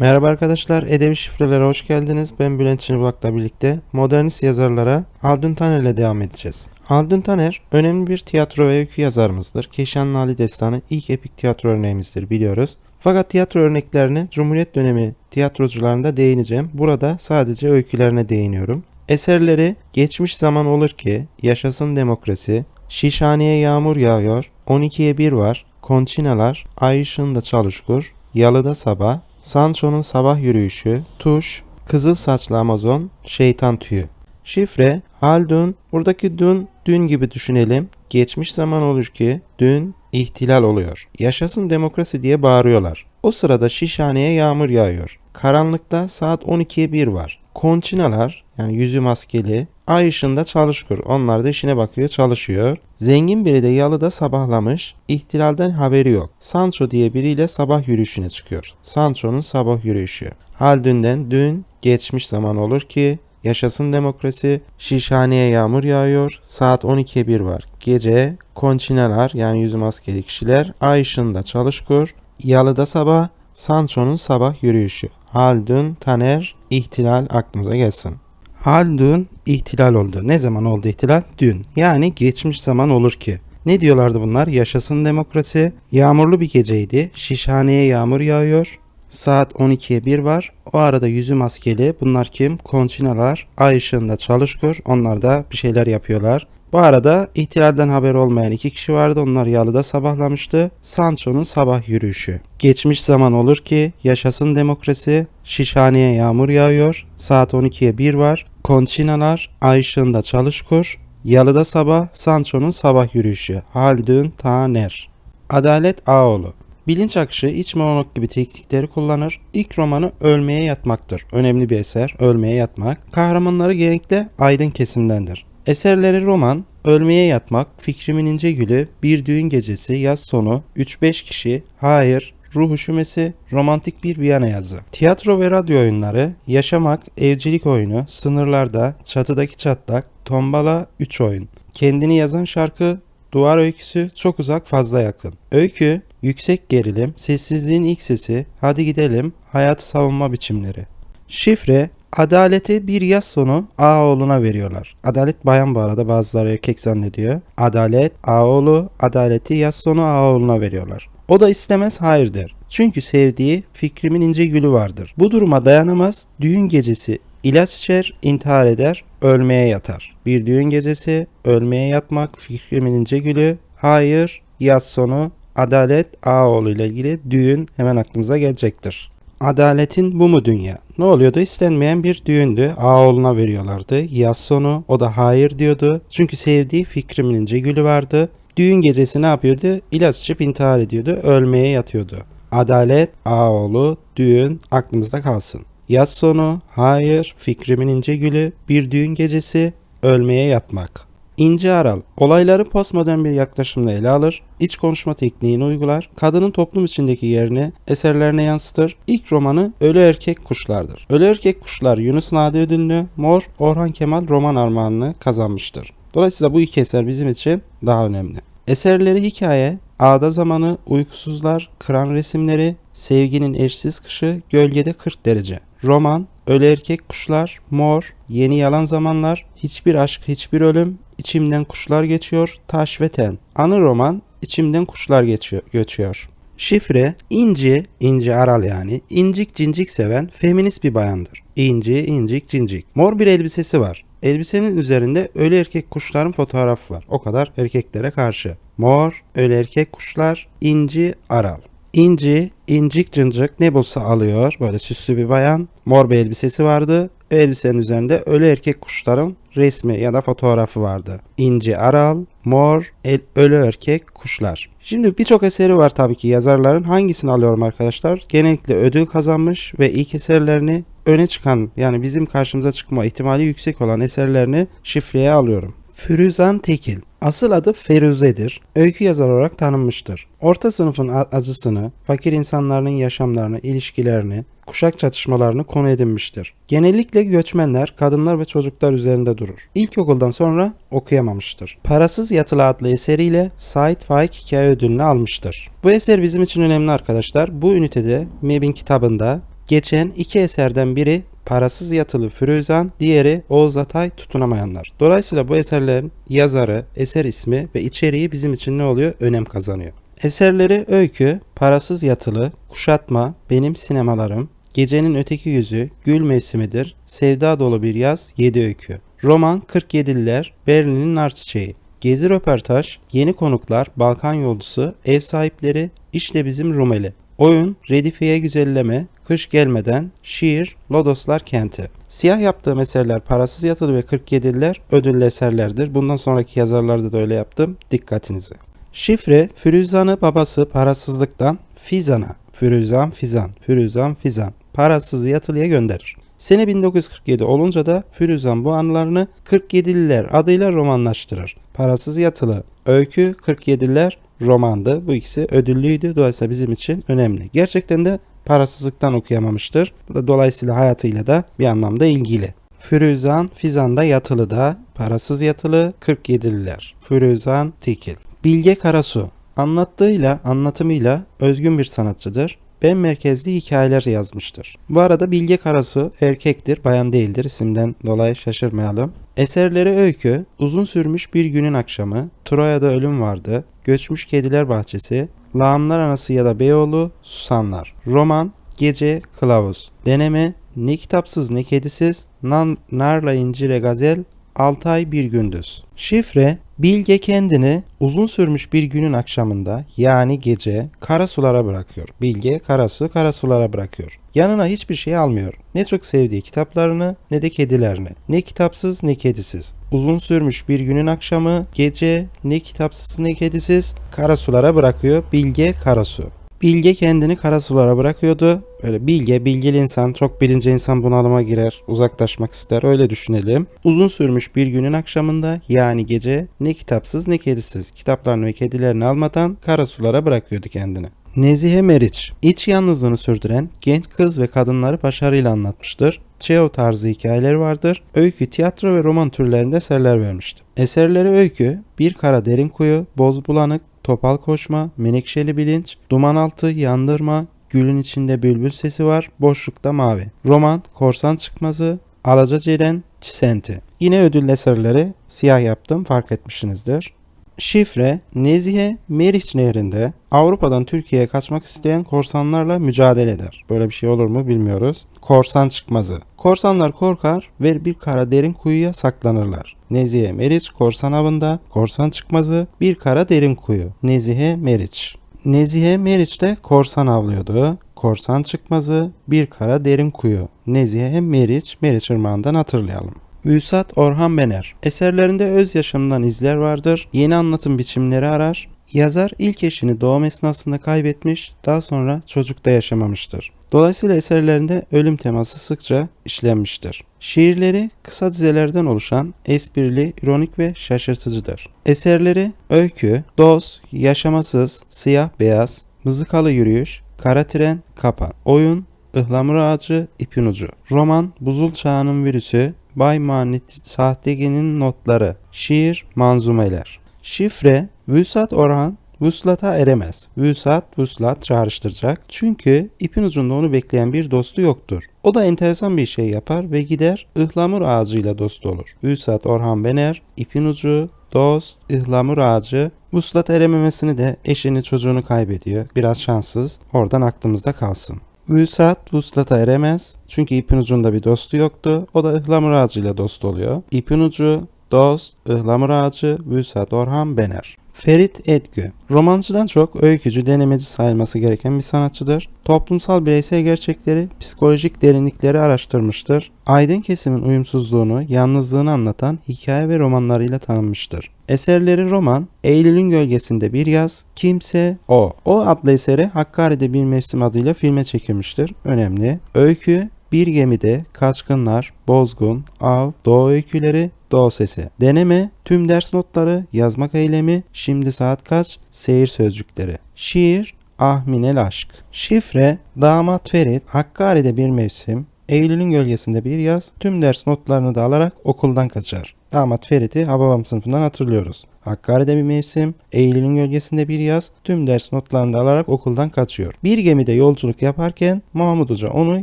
Merhaba arkadaşlar, Edebi Şifrelere hoş geldiniz. Ben Bülent Çınıbak'la birlikte modernist yazarlara Haldun Taner ile devam edeceğiz. Haldun Taner önemli bir tiyatro ve öykü yazarımızdır. Keşan Nali Destanı ilk epik tiyatro örneğimizdir biliyoruz. Fakat tiyatro örneklerini Cumhuriyet dönemi tiyatrocularında değineceğim. Burada sadece öykülerine değiniyorum. Eserleri Geçmiş Zaman Olur Ki, Yaşasın Demokrasi, Şişhaneye Yağmur Yağıyor, 12'ye 1 var, Konçinalar, Ay Işığında Çalışkur, Yalıda Sabah, Sancho'nun Sabah Yürüyüşü, Tuş, Kızıl Saçlı Amazon, Şeytan Tüyü. Şifre, Haldun, buradaki dün, dün gibi düşünelim. Geçmiş zaman olur ki dün ihtilal oluyor. Yaşasın demokrasi diye bağırıyorlar. O sırada şişhaneye yağmur yağıyor. Karanlıkta saat 12'ye 1 var. Konçinalar yani yüzü maskeli ay ışığında çalışıyor. Onlar da işine bakıyor çalışıyor. Zengin biri de yalıda sabahlamış. İhtilalden haberi yok. Sancho diye biriyle sabah yürüyüşüne çıkıyor. Sancho'nun sabah yürüyüşü. Haldun'den dün geçmiş zaman olur ki Yaşasın demokrasi, şişhaneye yağmur yağıyor, saat 12'ye 1 var. Gece, konçinalar yani yüzü maskeli kişiler ay ışığında çalışkur. Yalıda sabah, Sancho'nun sabah yürüyüşü. Haldun, Taner, ihtilal aklımıza gelsin. Haldun ihtilal oldu. Ne zaman oldu ihtilal? Dün. Yani geçmiş zaman olur ki. Ne diyorlardı bunlar? Yaşasın demokrasi. Yağmurlu bir geceydi. Şişhaneye yağmur yağıyor. Saat 12'ye 1 var. O arada yüzü maskeli. Bunlar kim? Konçinalar. Ay ışığında çalışıyor. Onlar da bir şeyler yapıyorlar. Bu arada ihtilalden haber olmayan iki kişi vardı. Onlar yalıda sabahlamıştı. Sancho'nun sabah yürüyüşü. Geçmiş zaman olur ki yaşasın demokrasi. Şişhaneye yağmur yağıyor. Saat 12'ye 1 var. Konçinalar ay ışığında çalışkur. Yalıda sabah Sancho'nun sabah yürüyüşü. Haldun Taner. Adalet Ağoğlu. Bilinç akışı iç monolog gibi teknikleri kullanır. İlk romanı Ölmeye Yatmaktır. Önemli bir eser, Ölmeye Yatmak. Kahramanları genellikle aydın kesimdendir. Eserleri roman, Ölmeye Yatmak, Fikrimin İnce Gülü, Bir Düğün Gecesi, Yaz Sonu, 3-5 Kişi, Hayır, Ruh Üşümesi, Romantik Bir Viyana Yazı. Tiyatro ve radyo oyunları, Yaşamak, Evcilik Oyunu, Sınırlarda, Çatıdaki Çatlak, Tombala 3 oyun. Kendini yazan şarkı, Duvar Öyküsü, Çok Uzak Fazla Yakın. Öykü, Yüksek Gerilim, Sessizliğin İlk Sesi, Hadi Gidelim, Hayatı Savunma Biçimleri. Şifre, Adaleti bir yaz sonu Ağoğlu'na veriyorlar. Adalet bayan bu arada bazıları erkek zannediyor. Adalet Ağoğlu, adaleti yaz sonu Ağoğlu'na veriyorlar. O da istemez hayır der. Çünkü sevdiği fikrimin ince gülü vardır. Bu duruma dayanamaz, düğün gecesi ilaç içer, intihar eder, ölmeye yatar. Bir düğün gecesi, ölmeye yatmak, fikrimin ince gülü, hayır, yaz sonu, adalet Ağoğlu ile ilgili düğün hemen aklımıza gelecektir. Adaletin bu mu dünya? Ne oluyordu? İstenmeyen bir düğündü. Ağoğluna veriyorlardı. Yaz sonu o da hayır diyordu. Çünkü sevdiği Fikrimin Gülü vardı. Düğün gecesi ne yapıyordu? İlaç içip intihar ediyordu. Ölmeye yatıyordu. Adalet, Ağoğlu, düğün aklımızda kalsın. Yaz sonu, hayır, Fikrimin Gülü, bir düğün gecesi, ölmeye yatmak. İnce Aral, olayları postmodern bir yaklaşımla ele alır, iç konuşma tekniğini uygular, kadının toplum içindeki yerini eserlerine yansıtır. İlk romanı Ölü Erkek Kuşlardır. Ölü Erkek Kuşlar Yunus Nadi ödülünü, Mor Orhan Kemal roman armağanını kazanmıştır. Dolayısıyla bu iki eser bizim için daha önemli. Eserleri hikaye, Ağda Zamanı, Uykusuzlar, Kıran Resimleri, Sevginin Eşsiz Kışı, Gölgede 40 Derece. Roman, Ölü Erkek Kuşlar, Mor, Yeni Yalan Zamanlar, Hiçbir Aşk, Hiçbir Ölüm, İçimden Kuşlar Geçiyor, Taş ve Ten. Anı roman, İçimden Kuşlar Geçiyor, Göçüyor. Şifre, İnci, İnci Aral yani, incik cincik seven feminist bir bayandır. İnci, incik, cincik. Mor bir elbisesi var. Elbisenin üzerinde ölü erkek kuşların fotoğrafı var. O kadar erkeklere karşı. Mor, ölü erkek kuşlar, inci, aral. İnci, incik cıncık ne bulsa alıyor. Böyle süslü bir bayan. Mor bir elbisesi vardı. Elbisenin üzerinde ölü erkek kuşların resmi ya da fotoğrafı vardı. İnci Aral, Mor, el, Ölü Erkek Kuşlar. Şimdi birçok eseri var tabii ki yazarların. Hangisini alıyorum arkadaşlar? Genellikle ödül kazanmış ve ilk eserlerini öne çıkan yani bizim karşımıza çıkma ihtimali yüksek olan eserlerini şifreye alıyorum. Firuzan Tekil. Asıl adı Feruze'dir. Öykü yazar olarak tanınmıştır. Orta sınıfın acısını, fakir insanların yaşamlarını, ilişkilerini, kuşak çatışmalarını konu edinmiştir. Genellikle göçmenler, kadınlar ve çocuklar üzerinde durur. İlkokuldan sonra okuyamamıştır. Parasız Yatılı adlı eseriyle Said Faik Hikaye Ödülünü almıştır. Bu eser bizim için önemli arkadaşlar. Bu ünitede MEB'in kitabında Geçen iki eserden biri Parasız Yatılı Firuzan, diğeri Oğuz Atay Tutunamayanlar. Dolayısıyla bu eserlerin yazarı, eser ismi ve içeriği bizim için ne oluyor? Önem kazanıyor. Eserleri öykü, parasız yatılı, kuşatma, benim sinemalarım, gecenin öteki yüzü, gül mevsimidir, sevda dolu bir yaz, yedi öykü. Roman 47'liler, Berlin'in nar çiçeği. Gezi röportaj, yeni konuklar, Balkan yolcusu, ev sahipleri, işte bizim Rumeli. Oyun, Redifiye güzelleme, kış gelmeden, şiir, Lodoslar kenti. Siyah yaptığım eserler parasız yatılı ve 47'liler ödüllü eserlerdir. Bundan sonraki yazarlarda da öyle yaptım. Dikkatinizi. Şifre, Firuzan'ı babası parasızlıktan Fizan'a, Firuzan Fizan, Firuzan Fizan, parasız yatılıya gönderir. Sene 1947 olunca da Firuzan bu anılarını 47'liler adıyla romanlaştırır. Parasız yatılı, öykü 47'liler romandı. Bu ikisi ödüllüydü. Dolayısıyla bizim için önemli. Gerçekten de parasızlıktan okuyamamıştır. Bu da dolayısıyla hayatıyla da bir anlamda ilgili. Firuzan Fizan'da yatılı da parasız yatılı 47'liler. Firuzan Tikil. Bilge Karasu anlattığıyla anlatımıyla özgün bir sanatçıdır. Ben merkezli hikayeler yazmıştır. Bu arada Bilge Karasu erkektir, bayan değildir. İsimden dolayı şaşırmayalım. Eserleri öykü, uzun sürmüş bir günün akşamı, Troya'da ölüm vardı, göçmüş kediler bahçesi, lağımlar anası ya da Beyoğlu, susanlar, roman, gece, kılavuz, deneme, ne kitapsız ne kedisiz, nan, narla incire gazel, 6 ay bir gündüz. Şifre, Bilge kendini uzun sürmüş bir günün akşamında yani gece kara sulara bırakıyor. Bilge karasu kara sulara bırakıyor. Yanına hiçbir şey almıyor. Ne çok sevdiği kitaplarını ne de kedilerini. Ne kitapsız ne kedisiz. Uzun sürmüş bir günün akşamı gece ne kitapsız ne kedisiz kara sulara bırakıyor Bilge Karasu. Bilge kendini kara sulara bırakıyordu. Böyle bilge, bilgili insan, çok bilince insan bunalıma girer, uzaklaşmak ister. Öyle düşünelim. Uzun sürmüş bir günün akşamında yani gece ne kitapsız ne kedisiz kitaplarını ve kedilerini almadan kara sulara bırakıyordu kendini. Nezihe Meriç, iç yalnızlığını sürdüren genç kız ve kadınları başarıyla anlatmıştır. Çeo tarzı hikayeleri vardır. Öykü, tiyatro ve roman türlerinde eserler vermiştir. Eserleri öykü, Bir Kara Derin Kuyu, Boz Bulanık, Topal Koşma, Menekşeli Bilinç, Duman Altı, Yandırma, Gülün içinde bülbül sesi var, boşlukta mavi. Roman, Korsan Çıkmazı, Alaca Ceren, Çisenti. Yine ödül eserleri siyah yaptım fark etmişsinizdir. Şifre, Nezihe Meriç Nehri'nde Avrupa'dan Türkiye'ye kaçmak isteyen korsanlarla mücadele eder. Böyle bir şey olur mu bilmiyoruz. Korsan çıkmazı. Korsanlar korkar ve bir kara derin kuyuya saklanırlar. Nezihe Meriç korsan avında, korsan çıkmazı, bir kara derin kuyu. Nezihe Meriç. Nezihe Meriç de korsan avlıyordu. Korsan çıkmazı, bir kara derin kuyu. Nezihe Meriç, Meriç Irmağı'ndan hatırlayalım. Üsat Orhan Bener. Eserlerinde öz yaşamından izler vardır. Yeni anlatım biçimleri arar. Yazar ilk eşini doğum esnasında kaybetmiş, daha sonra çocukta yaşamamıştır. Dolayısıyla eserlerinde ölüm teması sıkça işlenmiştir. Şiirleri kısa dizelerden oluşan esprili, ironik ve şaşırtıcıdır. Eserleri öykü, doz, yaşamasız, siyah beyaz, mızıkalı yürüyüş, kara tren, kapan, oyun, ıhlamur ağacı, ipin ucu, roman, buzul çağının virüsü, Bay Manit Sahtegi'nin notları, şiir, manzumeler. Şifre, Vüsat Orhan, Vuslat'a eremez. Vüsat, Vuslat çağrıştıracak. Çünkü ipin ucunda onu bekleyen bir dostu yoktur. O da enteresan bir şey yapar ve gider ıhlamur ağacıyla dost olur. Vüsat Orhan Bener, ipin ucu, dost, ıhlamur ağacı. Vuslat erememesini de eşini çocuğunu kaybediyor. Biraz şanssız. Oradan aklımızda kalsın. Vüsat vuslat'a eremez. Çünkü ipin ucunda bir dostu yoktu. O da ıhlamur ağacıyla dost oluyor. İpin ucu, dost, ıhlamur ağacı, Vüsat Orhan Bener. Ferit Edgü, romancıdan çok öykücü, denemeci sayılması gereken bir sanatçıdır. Toplumsal bireysel gerçekleri, psikolojik derinlikleri araştırmıştır. Aydın kesimin uyumsuzluğunu, yalnızlığını anlatan hikaye ve romanlarıyla tanınmıştır. Eserleri roman, Eylül'ün gölgesinde bir yaz, Kimse O. O adlı eseri Hakkari'de bir mevsim adıyla filme çekilmiştir. Önemli. Öykü, bir gemide kaçkınlar, bozgun, av, doğu öyküleri, doğu sesi. Deneme, tüm ders notları, yazmak eylemi, şimdi saat kaç, seyir sözcükleri. Şiir, Ahminel aşk. Şifre, damat Ferit, Hakkari'de bir mevsim, Eylül'ün gölgesinde bir yaz, tüm ders notlarını da alarak okuldan kaçar. Damat Ferit'i Hababam sınıfından hatırlıyoruz. Hakkari'de bir mevsim, Eylül'ün gölgesinde bir yaz, tüm ders notlarını da alarak okuldan kaçıyor. Bir gemide yolculuk yaparken Mahmut Hoca onu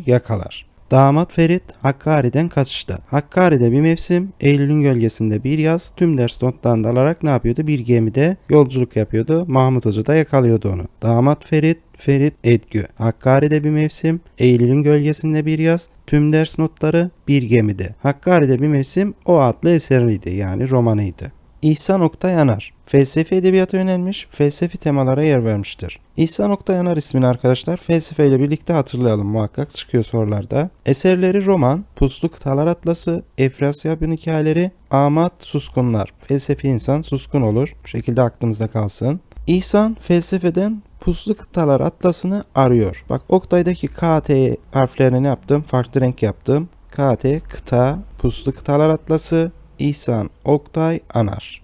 yakalar. Damat Ferit Hakkari'den kaçışta. Hakkari'de bir mevsim, Eylül'ün gölgesinde bir yaz, tüm ders notlarını da alarak ne yapıyordu? Bir gemide yolculuk yapıyordu. Mahmut Hoca da yakalıyordu onu. Damat Ferit Ferit Edgü. Hakkari'de bir mevsim, Eylül'ün gölgesinde bir yaz, tüm ders notları bir gemide. Hakkari'de bir mevsim o adlı eseriydi yani romanıydı. İhsan Oktay Yanar felsefe edebiyata yönelmiş, felsefi temalara yer vermiştir. İhsan Oktay Yanar ismini arkadaşlar felsefe ile birlikte hatırlayalım muhakkak çıkıyor sorularda. Eserleri roman, Puslu Kıtalar Atlası, Efrasyab'ın hikayeleri, Amat Suskunlar. Felsefi insan suskun olur. Bu şekilde aklımızda kalsın. İhsan felsefeden Puslu Kıtalar Atlası'nı arıyor. Bak Oktay'daki KT harflerini ne yaptım? Farklı renk yaptım. KT, kıta, Puslu Kıtalar Atlası, İhsan, Oktay, Anar.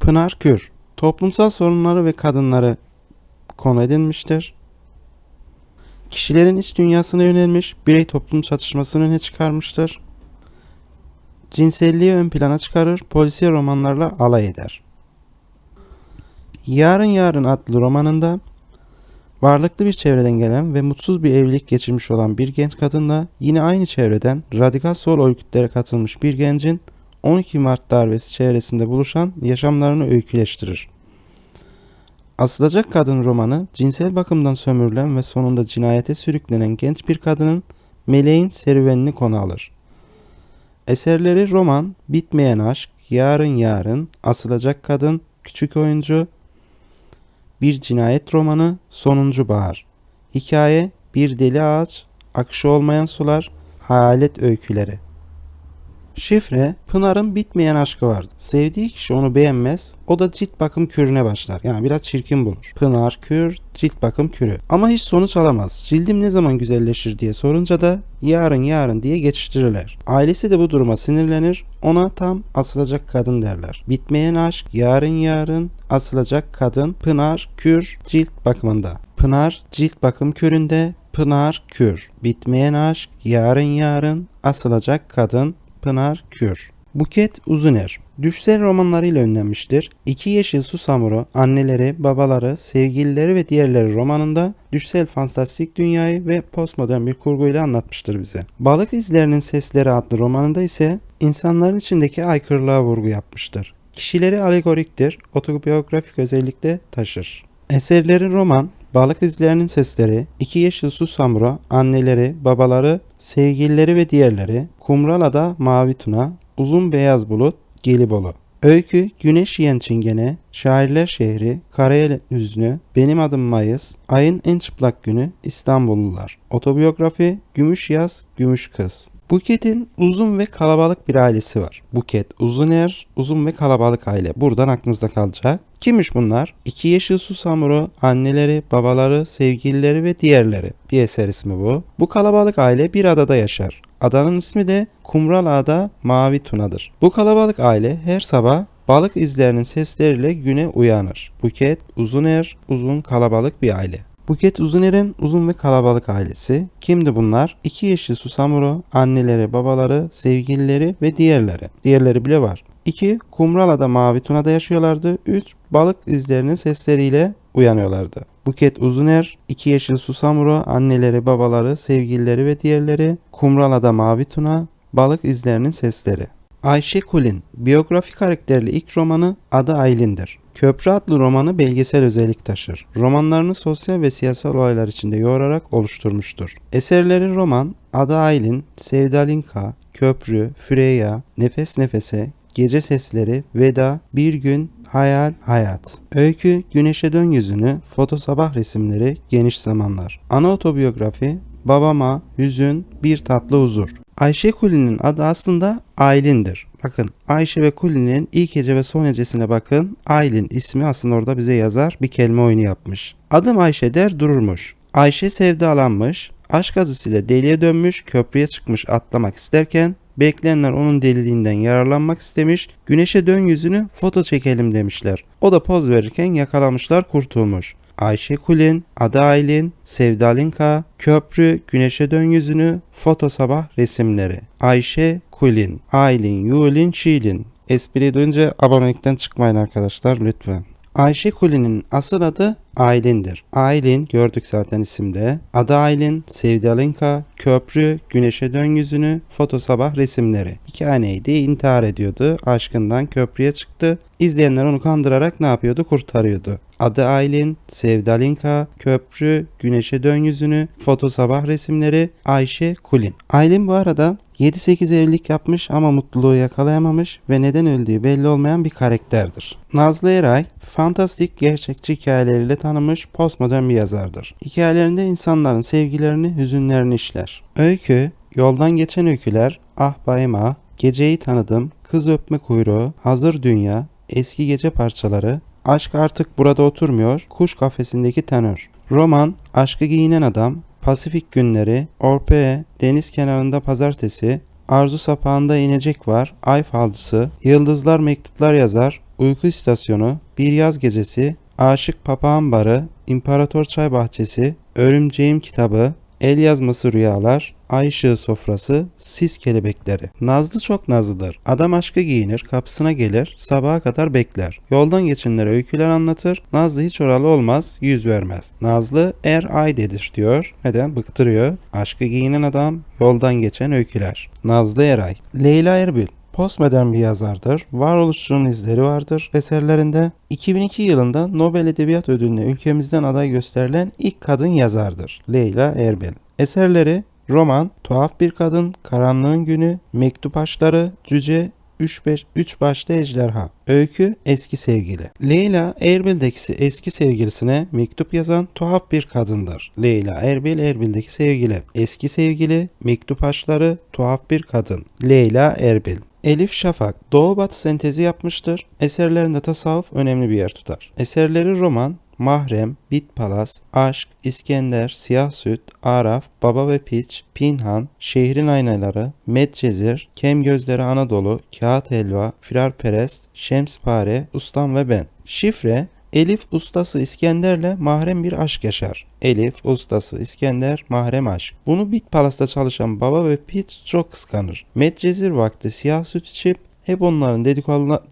Pınar Kür, toplumsal sorunları ve kadınları konu edinmiştir. Kişilerin iç dünyasına yönelmiş, birey toplum çatışmasını öne çıkarmıştır. Cinselliği ön plana çıkarır, polisiye romanlarla alay eder. Yarın Yarın adlı romanında varlıklı bir çevreden gelen ve mutsuz bir evlilik geçirmiş olan bir genç kadınla yine aynı çevreden radikal sol örgütlere katılmış bir gencin 12 Mart darbesi çevresinde buluşan yaşamlarını öyküleştirir. Asılacak Kadın romanı cinsel bakımdan sömürülen ve sonunda cinayete sürüklenen genç bir kadının meleğin serüvenini konu alır. Eserleri roman, Bitmeyen Aşk, Yarın Yarın, Asılacak Kadın, Küçük Oyuncu, Bir Cinayet Romanı, Sonuncu Bahar. Hikaye, Bir Deli Ağaç, Akışı Olmayan Sular, Hayalet Öyküleri. Şifre, Pınar'ın bitmeyen aşkı vardı. Sevdiği kişi onu beğenmez, o da cilt bakım kürüne başlar. Yani biraz çirkin bulur. Pınar, kür, cilt bakım kürü. Ama hiç sonuç alamaz. Cildim ne zaman güzelleşir diye sorunca da yarın yarın diye geçiştirirler. Ailesi de bu duruma sinirlenir, ona tam asılacak kadın derler. Bitmeyen aşk, yarın yarın, asılacak kadın, Pınar, kür, cilt bakımında. Pınar, cilt bakım küründe, Pınar, kür. Bitmeyen aşk, yarın yarın, asılacak kadın, Pınar Kür. Buket Uzuner Düşsel romanlarıyla ünlenmiştir. İki Yeşil Susamuru, anneleri, babaları, sevgilileri ve diğerleri romanında düşsel fantastik dünyayı ve postmodern bir kurguyla anlatmıştır bize. Balık İzlerinin Sesleri adlı romanında ise insanların içindeki aykırılığa vurgu yapmıştır. Kişileri alegoriktir, otobiyografik özellikle taşır. Eserleri roman, Balık izlerinin sesleri, iki yeşil su samura, anneleri, babaları, sevgilileri ve diğerleri, Kumralada Mavi Tuna, Uzun Beyaz Bulut, Gelibolu. Öykü, Güneş Yiyen Çingene, Şairler Şehri, Karayel Hüznü, Benim Adım Mayıs, Ayın En Çıplak Günü, İstanbullular. Otobiyografi, Gümüş Yaz, Gümüş Kız. Buket'in uzun ve kalabalık bir ailesi var. Buket, Uzuner, uzun ve kalabalık aile. Buradan aklımızda kalacak. Kimmiş bunlar? İki Yeşil Susamuru, anneleri, babaları, sevgilileri ve diğerleri. Bir eser ismi bu. Bu kalabalık aile bir adada yaşar. Adanın ismi de Kumral Ada Mavi Tuna'dır. Bu kalabalık aile her sabah balık izlerinin sesleriyle güne uyanır. Buket, Uzuner, uzun kalabalık bir aile. Buket Uzuner'in uzun ve kalabalık ailesi. Kimdi bunlar? İki yeşil susamuru, anneleri, babaları, sevgilileri ve diğerleri. Diğerleri bile var. 2. Kumralada Mavi Tuna'da yaşıyorlardı. 3. Balık izlerinin sesleriyle uyanıyorlardı. Buket Uzuner, iki Yeşil Susamuru, anneleri, babaları, sevgilileri ve diğerleri, Kumralada Mavi Tuna, Balık izlerinin sesleri. Ayşe Kulin, biyografi karakterli ilk romanı adı Aylin'dir. Köprü adlı romanı belgesel özellik taşır. Romanlarını sosyal ve siyasal olaylar içinde yoğurarak oluşturmuştur. Eserleri roman, Adı Aylin, Sevdalinka, Köprü, Freya, Nefes Nefese, Gece Sesleri, Veda, Bir Gün, Hayal, Hayat. Öykü, Güneşe Dön Yüzünü, Foto Sabah Resimleri, Geniş Zamanlar. Ana otobiyografi, Babama, Hüzün, Bir Tatlı Huzur. Ayşe Kuli'nin adı aslında Aylin'dir. Bakın Ayşe ve Kuli'nin ilk hece ve son hecesine bakın. Aylin ismi aslında orada bize yazar bir kelime oyunu yapmış. Adım Ayşe der dururmuş. Ayşe sevdalanmış, aşk acısıyla deliye dönmüş, köprüye çıkmış atlamak isterken Bekleyenler onun deliliğinden yararlanmak istemiş, güneşe dön yüzünü foto çekelim demişler. O da poz verirken yakalamışlar kurtulmuş. Ayşe Kulin, Ada Aylin, Sevdalinka, Köprü, Güneşe Dön Yüzünü, Foto Sabah resimleri. Ayşe Kulin, Aylin, Yulin, Şilin. Espriyi duyunca abonelikten çıkmayın arkadaşlar lütfen. Ayşe Kuli'nin asıl adı Aylin'dir. Aylin gördük zaten isimde. Adı Aylin, Sevdalinka, Köprü, Güneşe Dön Yüzünü, Foto Sabah resimleri. Hikayeydi, intihar ediyordu. Aşkından köprüye çıktı. İzleyenler onu kandırarak ne yapıyordu? Kurtarıyordu. Adı Aylin, Sevdalinka, Köprü, Güneşe Dön Yüzünü, Foto Sabah resimleri, Ayşe Kulin. Aylin bu arada 7-8 evlilik yapmış ama mutluluğu yakalayamamış ve neden öldüğü belli olmayan bir karakterdir. Nazlı Eray, fantastik gerçekçi hikayeleriyle tanınmış postmodern bir yazardır. Hikayelerinde insanların sevgilerini, hüzünlerini işler. Öykü, yoldan geçen öyküler, ah bayım ah, geceyi tanıdım, kız öpme kuyruğu, hazır dünya, eski gece parçaları, aşk artık burada oturmuyor, kuş kafesindeki tenör. Roman, aşkı giyinen adam, Pasifik günleri, Orpea, deniz kenarında pazartesi, Arzu sapağında inecek var, ay falcısı, yıldızlar mektuplar yazar, uyku istasyonu, bir yaz gecesi, aşık papağan barı, imparator çay bahçesi, örümceğim kitabı, el yazması rüyalar, ay ışığı sofrası, sis kelebekleri. Nazlı çok nazlıdır. Adam aşkı giyinir, kapısına gelir, sabaha kadar bekler. Yoldan geçenlere öyküler anlatır. Nazlı hiç oralı olmaz, yüz vermez. Nazlı er ay dedir diyor. Neden? Bıktırıyor. Aşkı giyinen adam, yoldan geçen öyküler. Nazlı Eray. Leyla Erbil. Postmodern bir yazardır. Varoluşçunun izleri vardır eserlerinde. 2002 yılında Nobel Edebiyat Ödülü'ne ülkemizden aday gösterilen ilk kadın yazardır. Leyla Erbil. Eserleri roman, Tuhaf Bir Kadın, Karanlığın Günü, Mektup Aşkları, Cüce, Üç, beş, üç başlı ejderha. Öykü eski sevgili. Leyla Erbil'deki eski sevgilisine mektup yazan tuhaf bir kadındır. Leyla Erbil Erbil'deki sevgili. Eski sevgili, mektup aşkları, tuhaf bir kadın. Leyla Erbil. Elif Şafak Doğu Batı sentezi yapmıştır. Eserlerinde tasavvuf önemli bir yer tutar. Eserleri roman, Mahrem, Bit Palas, Aşk, İskender, Siyah Süt, Araf, Baba ve Piç, Pinhan, Şehrin Aynaları, Medcezir, Kem Gözleri Anadolu, Kağıt Helva, Firar Perest, Şemspare, Ustam ve Ben. Şifre Elif ustası İskender'le mahrem bir aşk yaşar. Elif ustası İskender mahrem aşk. Bunu Bit Palas'ta çalışan baba ve Piç çok kıskanır. Medcezir vakti siyah süt içip hep onların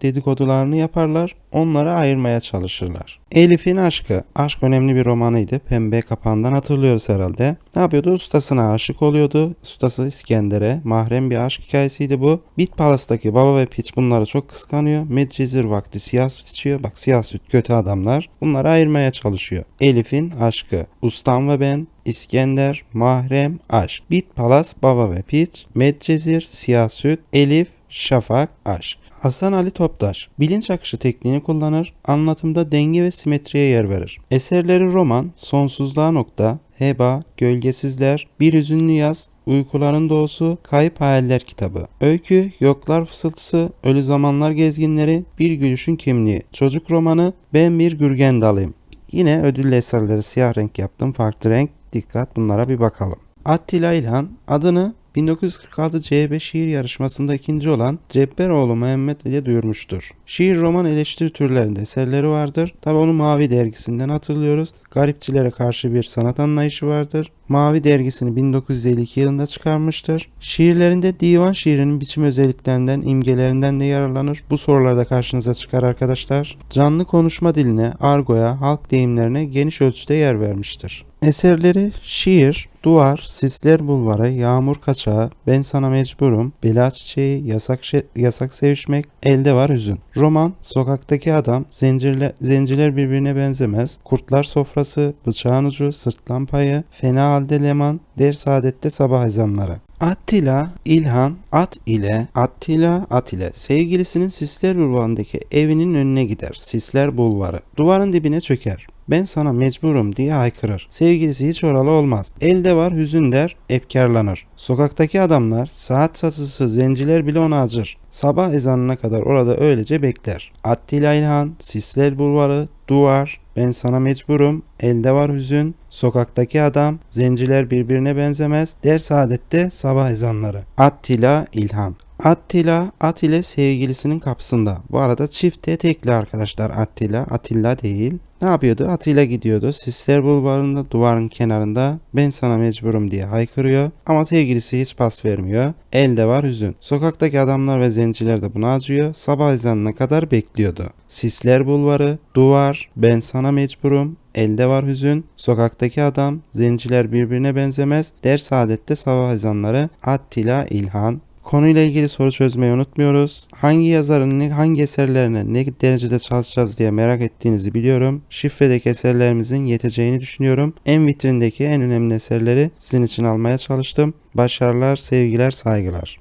dedikodularını yaparlar, onları ayırmaya çalışırlar. Elif'in aşkı. Aşk önemli bir romanıydı. Pembe kapağından hatırlıyoruz herhalde. Ne yapıyordu? Ustasına aşık oluyordu. Ustası İskender'e. Mahrem bir aşk hikayesiydi bu. Bit Palas'taki baba ve piç bunları çok kıskanıyor. Medcezir vakti siyah süt içiyor. Bak siyah süt kötü adamlar. Bunları ayırmaya çalışıyor. Elif'in aşkı. Ustam ve ben İskender, Mahrem, Aşk. Bit Palas, Baba ve Piç, Medcezir, Siyah Süt, Elif, Şafak, Aşk. Hasan Ali Toptaş, bilinç akışı tekniğini kullanır, anlatımda denge ve simetriye yer verir. Eserleri roman, Sonsuzluğa Nokta, Heba, Gölgesizler, Bir Üzünlü Yaz, Uykuların Doğusu, Kayıp Hayaller kitabı. Öykü, Yoklar Fısıltısı, Ölü Zamanlar Gezginleri, Bir Gülüşün Kimliği. Çocuk romanı, Ben Bir Gürgen Dalıyım. Yine ödüllü eserleri siyah renk yaptım, farklı renk. Dikkat bunlara bir bakalım. Attila İlhan adını 1946 CHB şiir yarışmasında ikinci olan Cebberoğlu Mehmet ile duyurmuştur. Şiir roman eleştiri türlerinde eserleri vardır. Tabi onu Mavi dergisinden hatırlıyoruz. Garipçilere karşı bir sanat anlayışı vardır. Mavi dergisini 1952 yılında çıkarmıştır. Şiirlerinde divan şiirinin biçim özelliklerinden, imgelerinden de yararlanır. Bu sorularda karşınıza çıkar arkadaşlar. Canlı konuşma diline, argoya, halk deyimlerine geniş ölçüde yer vermiştir. Eserleri şiir, duvar, sisler bulvarı, yağmur kaçağı, ben sana mecburum, bela çiçeği, yasak, yasak sevişmek, elde var hüzün. Roman, sokaktaki adam, zincirle, zincirler birbirine benzemez, kurtlar sofrası, bıçağın ucu, sırtlan payı, fena halde leman, der saadette sabah ezanları. Attila, İlhan, at ile, Attila, at ile sevgilisinin Sisler Bulvarı'ndaki evinin önüne gider. Sisler Bulvarı. Duvarın dibine çöker. Ben sana mecburum diye haykırır. Sevgilisi hiç oralı olmaz. Elde var hüzün der, efkarlanır. Sokaktaki adamlar, saat satıcısı, zenciler bile ona acır. Sabah ezanına kadar orada öylece bekler. Attila İlhan, Sisler Bulvarı, Duvar, Ben Sana Mecburum, Elde Var Hüzün, Sokaktaki Adam, Zenciler Birbirine Benzemez, Der Saadet'te Sabah Ezanları. Attila İlhan Attila, Atile sevgilisinin kapısında. Bu arada çifte tekli arkadaşlar Attila, Atilla değil. Ne yapıyordu? Atıyla gidiyordu. Sisler bulvarında duvarın kenarında ben sana mecburum diye haykırıyor. Ama sevgilisi hiç pas vermiyor. Elde var hüzün. Sokaktaki adamlar ve zenciler de buna acıyor. Sabah ezanına kadar bekliyordu. Sisler bulvarı, duvar, ben sana mecburum, elde var hüzün, sokaktaki adam, zenciler birbirine benzemez, ders adette sabah ezanları, Attila İlhan, Konuyla ilgili soru çözmeyi unutmuyoruz. Hangi yazarın hangi eserlerine ne derecede çalışacağız diye merak ettiğinizi biliyorum. Şifredeki eserlerimizin yeteceğini düşünüyorum. En vitrindeki en önemli eserleri sizin için almaya çalıştım. Başarılar, sevgiler, saygılar.